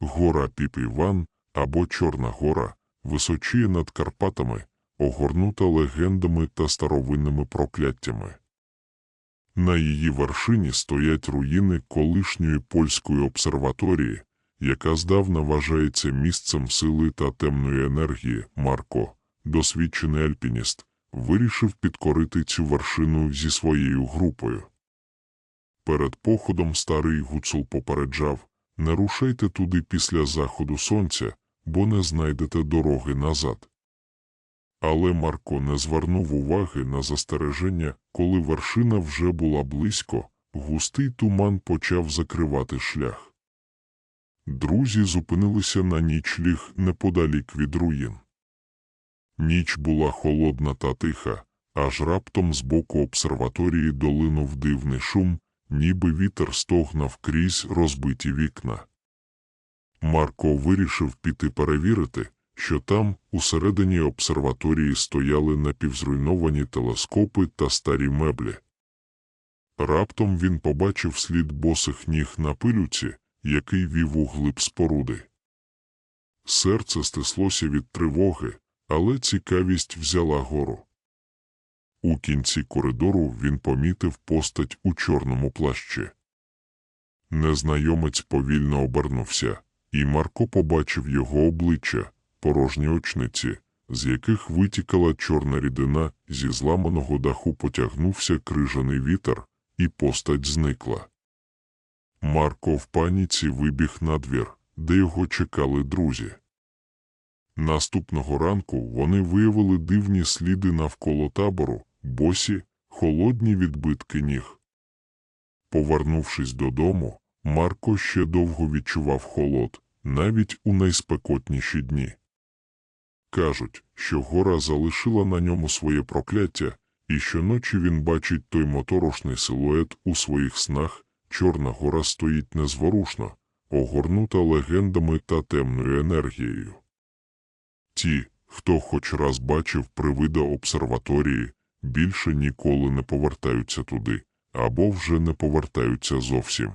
Гора Піп-Іван або Чорна гора височіє над Карпатами, огорнута легендами та старовинними прокляттями. На її вершині стоять руїни колишньої польської обсерваторії, яка здавна вважається місцем сили та темної енергії. Марко, досвідчений альпініст, вирішив підкорити цю вершину зі своєю групою. Перед походом старий гуцул попереджав не рушайте туди після заходу сонця, бо не знайдете дороги назад. Але Марко не звернув уваги на застереження, коли вершина вже була близько, густий туман почав закривати шлях. Друзі зупинилися на нічліг неподалік від руїн. Ніч була холодна та тиха, аж раптом з боку обсерваторії долинув дивний шум, ніби вітер стогнав крізь розбиті вікна. Марко вирішив піти перевірити, що там, усередині обсерваторії, стояли напівзруйновані телескопи та старі меблі. Раптом він побачив слід босих ніг на пилюці, який вів у глиб споруди. Серце стислося від тривоги, але цікавість взяла гору. У кінці коридору він помітив постать у чорному плащі. Незнайомець повільно обернувся, і Марко побачив його обличчя, порожні очниці, з яких витікала чорна рідина, зі зламаного даху потягнувся крижаний вітер, і постать зникла. Марко в паніці вибіг на двір, де його чекали друзі. Наступного ранку вони виявили дивні сліди навколо табору, босі, холодні відбитки ніг. Повернувшись додому, Марко ще довго відчував холод, навіть у найспекотніші дні. Кажуть, що гора залишила на ньому своє прокляття, і щоночі він бачить той моторошний силует у своїх снах, Чорна гора стоїть незворушно, огорнута легендами та темною енергією. Ті, хто хоч раз бачив привида обсерваторії, більше ніколи не повертаються туди або вже не повертаються зовсім.